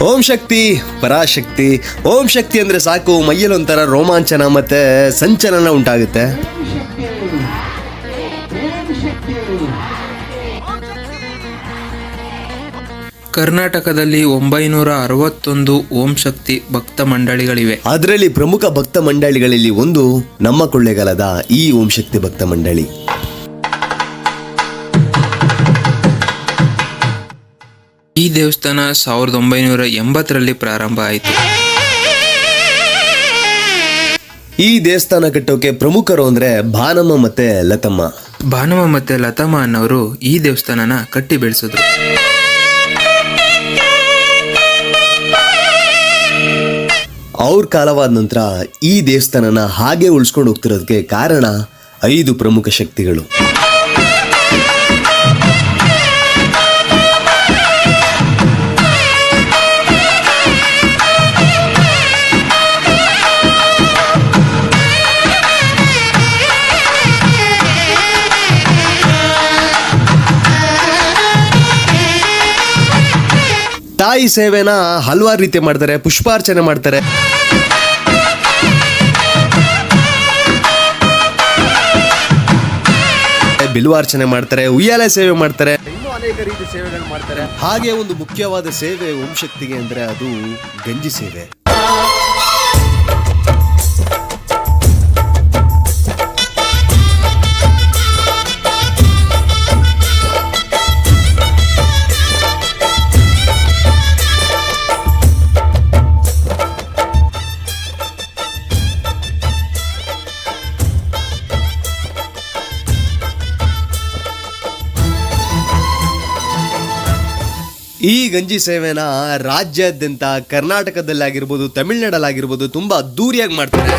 ಓಂ ಶಕ್ತಿ ಪರಾಶಕ್ತಿ. ಓಂ ಶಕ್ತಿ ಅಂದ್ರೆ ಸಾಕು ಮೈಯಲ್ಲಿ ಒಂಥರ ರೋಮಾಂಚನ ಮತ್ತೆ ಸಂಚಲನ ಉಂಟಾಗುತ್ತೆ. ಕರ್ನಾಟಕದಲ್ಲಿ ಒಂಬೈನೂರ ಅರವತ್ತೊಂದು ಓಂ ಶಕ್ತಿ ಭಕ್ತ ಮಂಡಳಿಗಳಿವೆ. ಅದರಲ್ಲಿ ಪ್ರಮುಖ ಭಕ್ತ ಮಂಡಳಿಗಳಲ್ಲಿ ಒಂದು ನಮ್ಮ ಕೊಳ್ಳೆಗಾಲದ ಈ ಓಂ ಶಕ್ತಿ ಭಕ್ತ ಮಂಡಳಿ. ಈ ದೇವಸ್ಥಾನ ಸಾವಿರದ ಒಂಬೈನೂರ ಎಂಬತ್ತರಲ್ಲಿ ಪ್ರಾರಂಭ ಆಯಿತು. ಈ ದೇವಸ್ಥಾನ ಕಟ್ಟೋಕೆ ಪ್ರಮುಖರು ಅಂದ್ರೆ ಭಾನಮ್ಮ ಮತ್ತೆ ಲತಮ್ಮ. ಭಾನಮ್ಮ ಮತ್ತೆ ಲತಮ್ಮ ಅನ್ನೋರು ಈ ದೇವಸ್ಥಾನನ ಕಟ್ಟಿ ಬೆಳೆಸಿದ್ರು. ಅವ್ರ ಕಾಲವಾದ ನಂತರ ಈ ದೇವಸ್ಥಾನನ ಹಾಗೆ ಉಳಿಸ್ಕೊಂಡು ಹೋಗ್ತಿರೋದಕ್ಕೆ ಕಾರಣ ಐದು ಪ್ರಮುಖ ಶಕ್ತಿಗಳು. ತಾಯಿ ಸೇವೆನ ಹಲವಾರು ರೀತಿ ಮಾಡ್ತಾರೆ ಪುಷ್ಪಾರ್ಚನೆ ಮಾಡ್ತಾರೆ. ಬಿಲ್ವಾರ್ಚನೆ ಮಾಡ್ತಾರೆ ಉಯ್ಯಾಲೆ ಸೇವೆ ಮಾಡ್ತಾರೆ. ಇನ್ನೂ ಅನೇಕ ರೀತಿ ಸೇವೆಗಳು ಮಾಡ್ತಾರೆ. ಹಾಗೆ ಒಂದು ಮುಖ್ಯವಾದ ಸೇವೆ ಓಂ ಶಕ್ತಿಗೆ ಅಂದ್ರೆ ಅದು ಗಂಜಿ ಸೇವೆ. ಈ ಗಂಜಿ ಸೇವೆನ ರಾಜ್ಯಾದ್ಯಂತ ಕರ್ನಾಟಕದಲ್ಲಾಗಿರ್ಬೋದು, ತಮಿಳ್ನಾಡಲ್ಲಾಗಿರ್ಬೋದು ತುಂಬ ಅದ್ದೂರಿಯಾಗಿ ಮಾಡ್ತಾರೆ.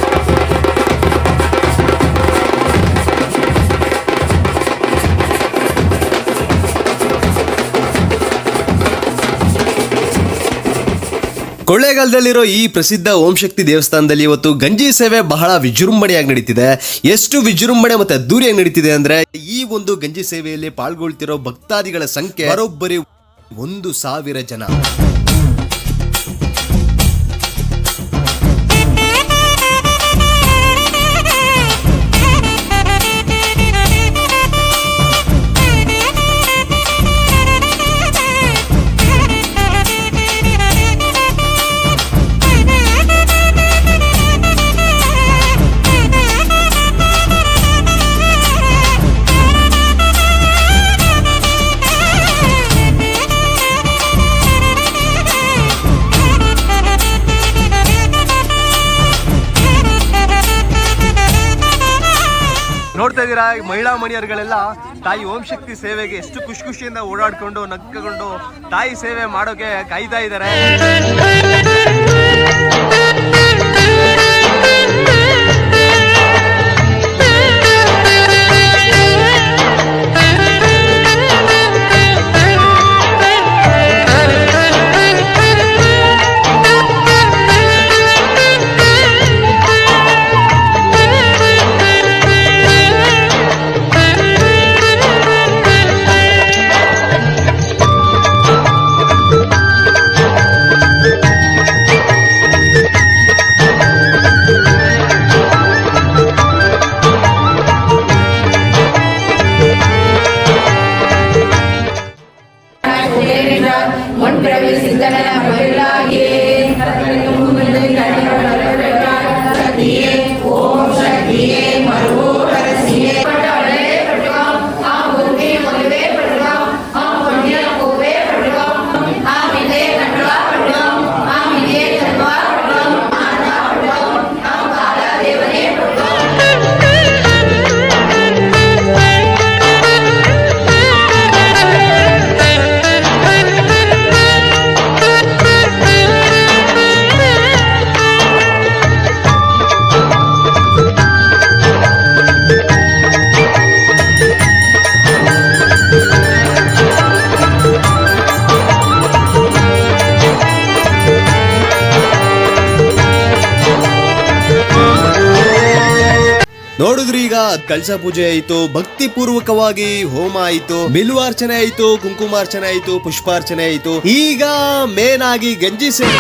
ಕೊಳ್ಳೇಗಾಲದಲ್ಲಿರೋ ಈ ಪ್ರಸಿದ್ಧ ಓಂ ಶಕ್ತಿ ದೇವಸ್ಥಾನದಲ್ಲಿ ಇವತ್ತು ಗಂಜಿ ಸೇವೆ ಬಹಳ ವಿಜೃಂಭಣೆಯಾಗಿ ನಡೀತಿದೆ. ಎಷ್ಟು ವಿಜೃಂಭಣೆ ಮತ್ತೆ ಅದ್ದೂರಿಯಾಗಿ ನಡೀತಿದೆ ಅಂದ್ರೆ ಈ ಒಂದು ಗಂಜಿ ಸೇವೆಯಲ್ಲಿ ಪಾಲ್ಗೊಳ್ತಿರೋ ಭಕ್ತಾದಿಗಳ ಸಂಖ್ಯೆ ಬರೋಬ್ಬರಿ ಒಂದು ಸಾವಿರ ಜನ. ಇದ್ದೀರಾ ಮಹಿಳಾ ಮಣಿಯರುಗಳೆಲ್ಲ ತಾಯಿ ಓಂ ಶಕ್ತಿ ಸೇವೆಗೆ ಎಷ್ಟು ಖುಷಿ ಖುಷಿಯಿಂದ ಓಡಾಡ್ಕೊಂಡು ನಗ್ಕೊಂಡು ತಾಯಿ ಸೇವೆ ಮಾಡೋಕೆ ಕಾಯ್ತಾ ಇದ್ದಾರೆ. ನೋಡಿದ್ರಿ ಈಗ ಕಳಸ ಪೂಜೆ ಆಯಿತು ಭಕ್ತಿ ಪೂರ್ವಕವಾಗಿ ಹೋಮ ಆಯಿತು ಬಿಲ್ವಾರ್ಚನೆ ಆಯಿತು ಕುಂಕುಮಾರ್ಚನೆ ಆಯಿತು ಪುಷ್ಪಾರ್ಚನೆ ಆಯಿತು ಈಗ ಮೇನ್ ಆಗಿ ಗಂಜಿ ಸೇವೆ.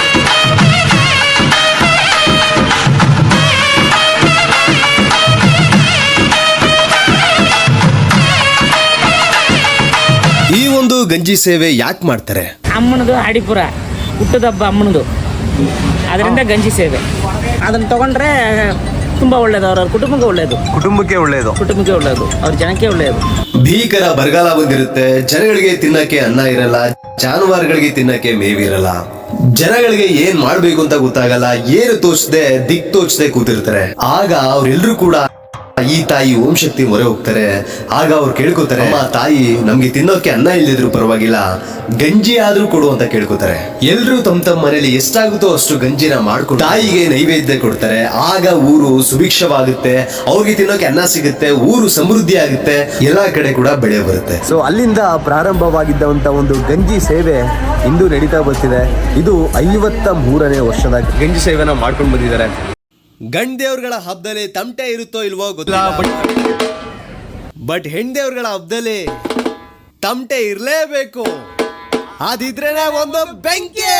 ಈ ಒಂದು ಗಂಜಿ ಸೇವೆ ಯಾಕೆ ಮಾಡ್ತಾರೆ? ಅಮ್ಮನದು ಆಡಿಪುರ ಹುಟ್ಟದಬ್ಬ ಅಮ್ಮನದು. ಅದರಿಂದ ಗಂಜಿ ಸೇವೆ. ಅದನ್ನ ತಗೊಂಡ್ರೆ ತುಂಬ ಒಳ್ಳೇದು ಅವ್ರ ಕುಟುಂಬಕ್ಕೆ ಒಳ್ಳೇದು. ಕುಟುಂಬಕ್ಕೆ ಒಳ್ಳೇದು. ಕುಟುಂಬಕ್ಕೆ ಒಳ್ಳೇದು ಅವ್ರ ಜನಕ್ಕೆ ಒಳ್ಳೇದು. ಭೀಕರ ಬರಗಾಲ ಬಂದಿರುತ್ತೆ ಜನಗಳಿಗೆ ತಿನ್ನಕ್ಕೆ ಅನ್ನ ಇರಲ್ಲ ಜಾನುವಾರುಗಳಿಗೆ ತಿನ್ನಕ್ಕೆ ಮೇವಿರಲ್ಲ ಜನಗಳಿಗೆ ಏನ್ ಮಾಡ್ಬೇಕು ಅಂತ ಗೊತ್ತಾಗಲ್ಲ ಏನು ತೋಚದೆ ದಿಕ್ ತೋಚದೆ ಕೂತಿರ್ತಾರೆ. ಆಗ ಅವ್ರೆಲ್ರೂ ಕೂಡ ಈ ತಾಯಿ ಓಂ ಶಕ್ತಿ ಮೊರೆ ಹೋಗ್ತಾರೆ. ಆಗ ಅವ್ರು ಕೇಳ್ಕೊತಾರೆ ಅಮ್ಮ ತಾಯಿ ನಮ್ಗೆ ತಿನ್ನೋಕೆ ಅನ್ನ ಇಲ್ಲದಿದ್ರು ಪರವಾಗಿಲ್ಲ. ಗಂಜಿ ಆದ್ರೂ ಕೊಡು ಅಂತ ಕೇಳ್ಕೊತಾರೆ. ಎಲ್ರು ತಮ್ಮ ತಮ್ಮ ಮನೇಲಿ ಎಷ್ಟಾಗುತ್ತೋ ಅಷ್ಟು ಗಂಜಿನ ಮಾಡ್ಕೊಂಡು. ತಾಯಿಗೆ ನೈವೇದ್ಯ ಕೊಡ್ತಾರೆ. ಆಗ ಊರು ಸುಭಿಕ್ಷವಾಗುತ್ತೆ. ಅವ್ರಿಗೆ ತಿನ್ನೋಕೆ ಅನ್ನ ಸಿಗುತ್ತೆ. ಊರು ಸಮೃದ್ಧಿ ಆಗುತ್ತೆ. ಎಲ್ಲಾ ಕಡೆ ಕೂಡ ಬೆಳೆ ಬರುತ್ತೆ. ಸೊ ಅಲ್ಲಿಂದ ಪ್ರಾರಂಭವಾಗಿದ್ದಂತ ಒಂದು ಗಂಜಿ ಸೇವೆ ಇಂದು ನಡೀತಾ ಬರ್ತಿದೆ. ಇದು ಐವತ್ತ ಮೂರನೇ ವರ್ಷದ ಗಂಜಿ ಸೇವೆನ ಮಾಡ್ಕೊಂಡು ಬಂದಿದ್ದಾರೆ. ಗಂಡ್ ದೇವ್ರಗಳ ಹಬ್ಬದಲ್ಲಿ ತಮಟೆ ಇರುತ್ತೋ ಇಲ್ವೋ ಗೊತ್ತಿಲ್ಲ. ಬಟ್ ಹೆಣ್ ದೇವ್ರಗಳ ಹಬ್ಬದಲ್ಲಿ ತಮಟೆ ಇರಲೇಬೇಕು. ಅದಿದ್ರೇನೆ ಒಂದು ಬೆಂಕಿ!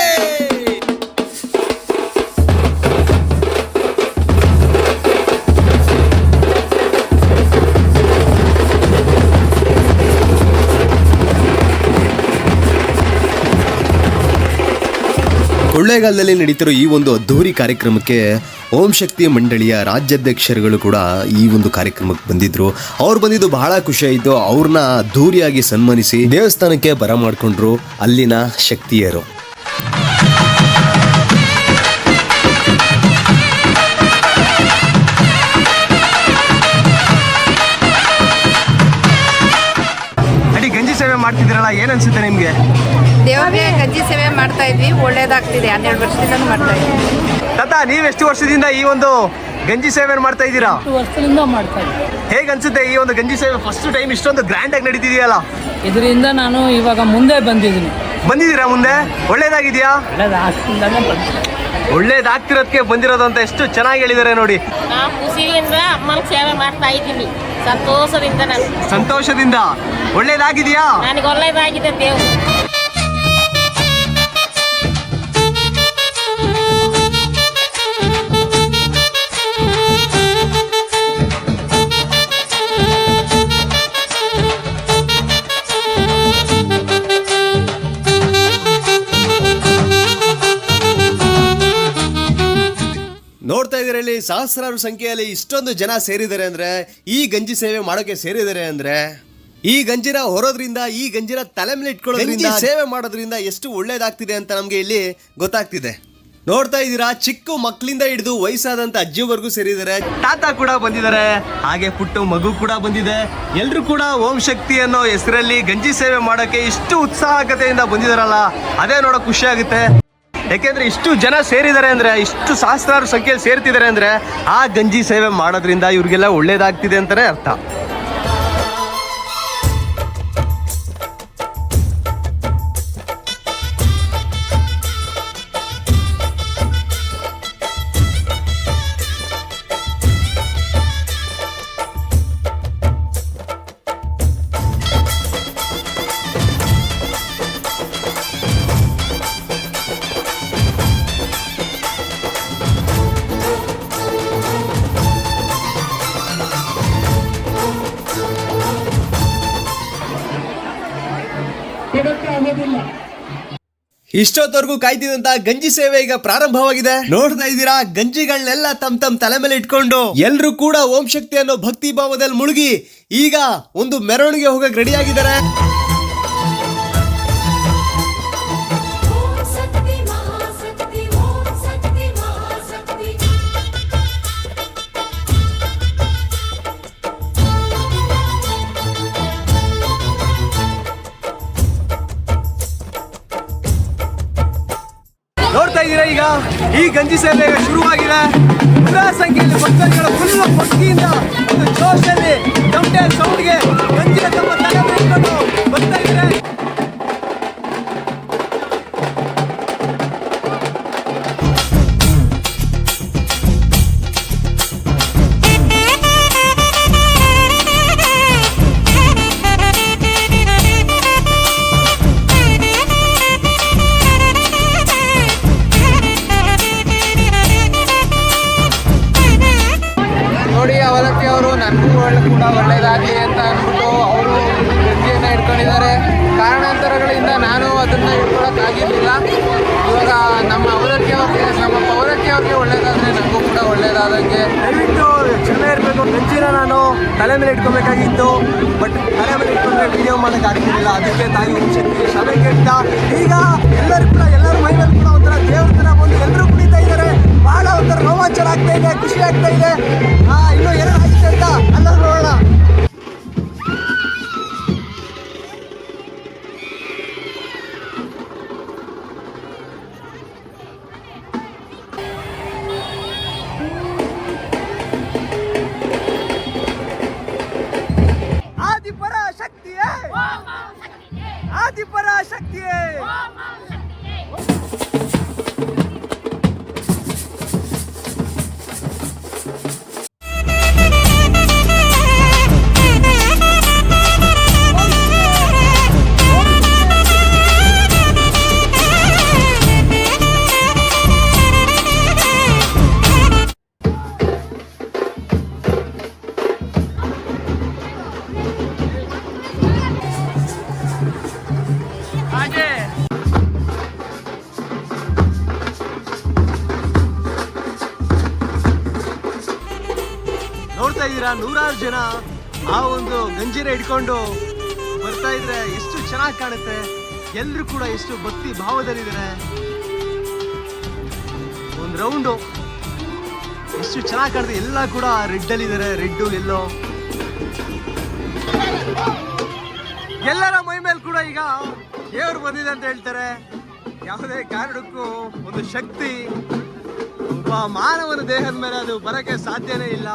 ಕೊಳ್ಳೇಗಾಲದಲ್ಲಿ ನಡೀತಿರೋ ಈ ಒಂದು ಅದ್ಧೂರಿ ಕಾರ್ಯಕ್ರಮಕ್ಕೆ ಓಂ ಶಕ್ತಿ ಮಂಡಳಿಯ ರಾಜ್ಯಾಧ್ಯಕ್ಷರುಗಳು ಕೂಡ ಈ ಒಂದು ಕಾರ್ಯಕ್ರಮಕ್ಕೆ ಬಂದಿದ್ರು. ಅವ್ರು ಬಂದಿದ್ದು ಬಹಳ ಖುಷಿ ಆಯಿತು. ಅವ್ರನ್ನ ದೂರಿಯಾಗಿ ಸನ್ಮಾನಿಸಿ ದೇವಸ್ಥಾನಕ್ಕೆ ಬರಮಾಡ್ಕೊಂಡ್ರು ಅಲ್ಲಿನ ಶಕ್ತಿಯರು. ಮಾಡ್ತಿದ್ದೀರಲ್ಲ ಏನ್ ಅನ್ಸುತ್ತೆ ನಿಮ್ಗೆ? ದೇವ್ರಿಗೆ ಗಂಜಿ ಸೇವೆ ಮಾಡ್ತಾ ಇದ್ವಿ ಒಳ್ಳೇದಾಗ್ತಿದೆ ಹನ್ನೆರಡು ವರ್ಷದಿಂದ ಮಾಡ್ತಾ ಇದ್ವಿ. ತಾತ ನೀವ್ ಎಷ್ಟು ವರ್ಷದಿಂದ ಈ ಒಂದು ಗಂಜಿ ಸೇವೆ ಮಾಡ್ತಾ ಇದ್ದೀರಾ? ವರ್ಷದಿಂದ ಮಾಡ್ತಾ ಇದ್ದೆ ಹೇಗ್ ಅನ್ಸುತ್ತೆ ಈ ಒಂದು ಗಂಜಿ ಸೇವೆ? ಫಸ್ಟ್ ಟೈಮ್ ಇಷ್ಟೊಂದು ಗ್ರ್ಯಾಂಡ್ ಆಗಿ ನಡೀತಿದೆಯಲ್ಲ? ಇದರಿಂದ ನಾನು ಇವಾಗ ಮುಂದೆ ಬಂದಿದ್ದೀನಿ. ಬಂದಿದ್ದೀರಾ ಮುಂದೆ? ಒಳ್ಳೇದಾಗಿದೆಯಾ? ಒಳ್ಳೇದಾಗ್ತಿರೋದಕ್ಕೆ ಬಂದಿರೋದು ಅಂತ ಎಷ್ಟು ಚೆನ್ನಾಗಿ ಹೇಳಿದ್ದಾರೆ ನೋಡಿ. ನಾನು ಖುಷಿಯಿಂದ ಅಮ್ಮನ ಸೇವೆ ಮಾಡ್ತಾ ಇದ್ದೀನಿ. ಸಂತೋಷದಿಂದ ನಾನು. ಸಂತೋಷದಿಂದ. ಒಳ್ಳೇದಾಗಿದೆಯಾ? ನನಗೆ ಒಳ್ಳೇದಾಗಿದೆ ದೇವ್ರು. ಸಹಸ್ರಾರು ಸಂಖ್ಯೆಯಲ್ಲಿ ಇಷ್ಟೊಂದು ಜನ ಸೇರಿದ್ದಾರೆ ಅಂದ್ರೆ ಈ ಗಂಜಿ ಸೇವೆ ಮಾಡೋಕೆ ಸೇರಿದ್ದಾರೆ ಅಂದ್ರೆ ಈ ಗಂಜಿನ ಹೊರೋದ್ರಿಂದ ಈ ಗಂಜಿನ ತಲೆ ಮೇಲೆ ಇಟ್ಕೊಳ್ಳೋದ್ರಿಂದ ಸೇವೆ ಮಾಡೋದ್ರಿಂದ ಎಷ್ಟು ಒಳ್ಳೇದಾಗ್ತಿದೆ ಅಂತ ನಮಗೆ ಇಲ್ಲಿ ಗೊತ್ತಾಗ್ತಿದೆ. ನೋಡ್ತಾ ಇದ್ದೀರಾ ಚಿಕ್ಕ ಮಕ್ಕಳಿಂದ ಹಿಡಿದು ವಯಸ್ಸಾದಂತ ಅಜ್ಜಿವರೆಗೂ ಸೇರಿದ್ದಾರೆ. ತಾತ ಕೂಡ ಬಂದಿದ್ದಾರೆ ಹಾಗೆ ಪುಟ್ಟು ಮಗು ಕೂಡ ಬಂದಿದೆ. ಎಲ್ಲರೂ ಕೂಡ ಓಂ ಶಕ್ತಿ ಅನ್ನೋ ಹೆಸರಲ್ಲಿ ಗಂಜಿ ಸೇವೆ ಮಾಡೋಕೆ ಇಷ್ಟು ಉತ್ಸಾಹಕತೆಯಿಂದ ಬಂದಿದಾರಲ್ಲ ಅದೇ ನೋಡೋಕೆ ಖುಷಿ ಆಗುತ್ತೆ. ಯಾಕೆಂದ್ರೆ ಇಷ್ಟು ಜನ ಸೇರಿದ್ದಾರೆ ಅಂದ್ರೆ, ಇಷ್ಟು ಸಹಸ್ರಾರು ಸಂಖ್ಯೆಯಲ್ಲಿ ಸೇರ್ತಿದ್ದಾರೆ ಅಂದ್ರೆ, ಆ ಗಂಜಿ ಸೇವೆ ಮಾಡೋದ್ರಿಂದ ಇವ್ರಿಗೆಲ್ಲ ಒಳ್ಳೇದಾಗ್ತಿದೆ ಅಂತಲೇ ಅರ್ಥ. ಇಷ್ಟೊತ್ತವರೆಗೂ ಕಾಯ್ತಿದಂತ ಗಂಜಿ ಸೇವೆ ಈಗ ಪ್ರಾರಂಭವಾಗಿದೆ. ನೋಡ್ತಾ ಇದ್ದೀರಾ ಗಂಜಿಗಳನ್ನೆಲ್ಲ ತಮ್ ತಮ್ ತಲೆ ಮೇಲೆ ಇಟ್ಕೊಂಡು ಎಲ್ರು ಕೂಡ ಓಂ ಶಕ್ತಿ ಅನ್ನೋ ಭಕ್ತಿ ಭಾವದಲ್ಲಿ ಮುಳುಗಿ ಈಗ ಒಂದು ಮೆರವಣಿಗೆ ಹೋಗಕ್ ರೆಡಿ ಆಗಿದ್ದಾರೆ. ಗಂಜಿ ಸೇವೆ ಶುರುವಾಗಿದೆ ನೂರಾರು ಸಂಖ್ಯೆಯಲ್ಲಿ ಭಕ್ತರುಗಳು ಫುಲ್ ಭಕ್ತಿಯಿಂದ ಒಂದು ಜೋಶಲ್ಲಿ ಒಳ್ಳೇದಾಗಲಿ ಅಂತ ಅಂದ್ಬಿಟ್ಟು ಅವರು ಗಂಜಿಯನ್ನು ಇಟ್ಕೊಂಡಿದ್ದಾರೆ ಕಾರಣಾಂತರಗಳಿಂದ ನಾನು ಅದನ್ನು ಇಟ್ಕೊಳ್ಳೋಕ್ಕಾಗಿರಲಿಲ್ಲ ಇವಾಗ ನಮ್ಮ ಅವಲಕ್ಕಿ ಅವ್ರಿಗೆ, ನಮ್ಮ ಪೌರಕ್ಕೆ ಅವ್ರಿಗೆ ನನಗೂ ಕೂಡ ಒಳ್ಳೇದಾದಂಗೆ. ದಯವಿಟ್ಟು ಚೆನ್ನಾಗಿ ಇರಬೇಕು. ಹೆಚ್ಚಿನ ನಾನು ತಲೆ ಮೇಲೆ ಇಟ್ಕೋಬೇಕಾಗಿತ್ತು. ಬಟ್ ತಲೆ ಮೇಲೆ ಇಟ್ಕೊಂಡ್ರೆ ವಿಡಿಯೋ ಮಾಡಕ್ಕೆ ಆಗ್ತಿರಲಿಲ್ಲ. ಅದಕ್ಕೆ ತಾಯಿ ಓಂ ಶಾಲೆ ಕೇಳ್ತಾ, ಈಗ ಎಲ್ಲರೂ ಕೂಡ, ಎಲ್ಲರ ಮೈಮೇಲೆ ಕೂಡ ಒಂಥರ ದೇವ್ರ ಥರ ಬಂದು ಎಲ್ಲರೂ ಒಂಥರ ರೋಮಾಂಚನ ಆಗ್ತಾ ಇದೆ ಖುಷಿ ಆಗ್ತಾ ಇದೆ. ಇನ್ನು ಎರಡು ಆಗಿದೆ ಅಂತ ಅಲ್ಲಲ್ಲಿ ನೋಡ್ತಾ ಇದ್ದೀರಾ ನೂರಾರು ಜನ ಆ ಒಂದು ಗಂಜಿನ ಇಟ್ಕೊಂಡು ಬರ್ತಾ ಇದ್ರೆ ಎಷ್ಟು ಚೆನ್ನಾಗಿ ಕಾಣುತ್ತೆ. ಎಲ್ಲರೂ ಕೂಡ ಎಷ್ಟು ಭಕ್ತಿ ಭಾವದಲ್ಲಿದ್ದಾರೆ. ಒಂದು ರೌಂಡು. ಎಷ್ಟು ಚೆನ್ನಾಗಿ ಕಾಣುತ್ತೆ. ಎಲ್ಲ ಕೂಡ ರೆಡ್ ಅಲ್ಲಿ ಇದ್ದಾರೆ ರೆಡ್ಡು ಎಲ್ಲೋ. ಎಲ್ಲರ ಮೈ ಮೇಲೆ ಕೂಡ ಈಗ ದೇವರು ಬಂದಿದೆ ಅಂತ ಹೇಳ್ತಾರೆ. ಯಾವುದೇ ಕಾರಣಕ್ಕೂ ಒಂದು ಶಕ್ತಿ. ಒಬ್ಬ ಮಾನವನ ದೇಹದ ಮೇಲೆ ಅದು ಬರಕ್ಕೆ ಸಾಧ್ಯನೇ ಇಲ್ಲ.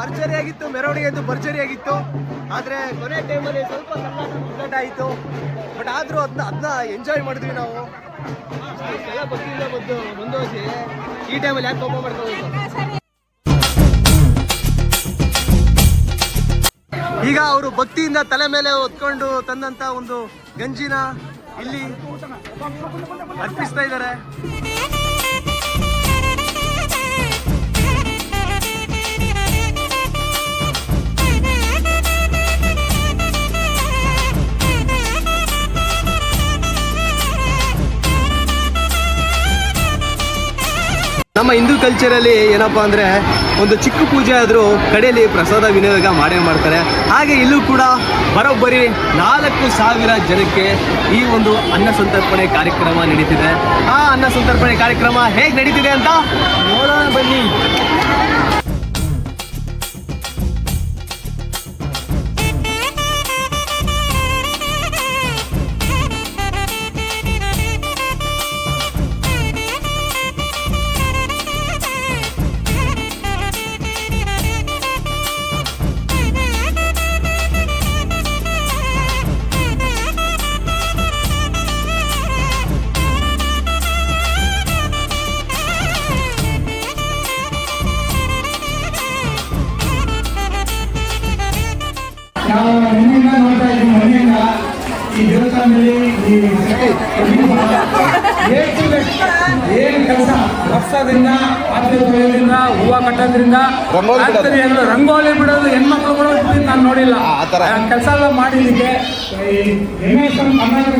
ಆಗಿತ್ತು ಭರ್ಜರಿ ಆಗಿತ್ತು ಆದ್ರೆ ಕೊನೆ ಟೈಮಲ್ಲಿ ಸ್ವಲ್ಪ ಸಂಘಟ ಆಯಿತು. ಬಟ್ ಆದರೂ ಅದನ್ನ ಅದನ್ನ ಎಂಜಾಯ್ ಮಾಡಿದ್ವಿ ನಾವು. ಭಕ್ತಿಯಿಂದ ಬಂದು ಮುಂದುವರಿಸಿ ಈ ಟೈಮಲ್ಲಿ ಯಾಕೆ ಕೋಪ ಮಾಡ್ಕೋಬೇಕು ಈಗ ಅವರು ಭಕ್ತಿಯಿಂದ ತಲೆ ಮೇಲೆ ಹೊತ್ಕೊಂಡು ತಂದಂತ ಒಂದು ಗಂಜಿನ ಇಲ್ಲಿ ಅರ್ಪಿಸ್ತಾ ಇದ್ದಾರೆ. ನಮ್ಮ ಹಿಂದೂ ಕಲ್ಚರಲ್ಲಿ ಏನಪ್ಪ ಅಂದರೆ ಒಂದು ಚಿಕ್ಕ ಪೂಜೆ ಆದರೂ ಕಡೆಯಲ್ಲಿ ಪ್ರಸಾದ ವಿನಿಯೋಗ ಮಾಡೇ ಮಾಡ್ತಾರೆ. ಹಾಗೆ ಇಲ್ಲೂ ಕೂಡ ಬರೋಬ್ಬರಿ ನಾಲ್ಕು ಸಾವಿರ ಜನಕ್ಕೆ ಈ ಒಂದು ಅನ್ನ ಸಂತರ್ಪಣೆ ಕಾರ್ಯಕ್ರಮ ನಡೀತಿದೆ. ಆ ಅನ್ನ ಸಂತರ್ಪಣೆ ಕಾರ್ಯಕ್ರಮ ಹೇಗೆ ನಡೀತಿದೆ ಅಂತ ನೋಡೋಣ ಬನ್ನಿ. ಏನು ಕೆಲಸ? ವರ್ಷದಿಂದ ಹೂವು ರಂಗೋಲಿ ಬಿಡೋದು. ಹೆಣ್ಮಕ್ಳು ಕೂಡ ನಾನು ನೋಡಿಲ್ಲ. ಕೆಲಸ ಎಲ್ಲ ಮಾಡಿದ್ದಕ್ಕೆ ಕರ್ನಾಟಕ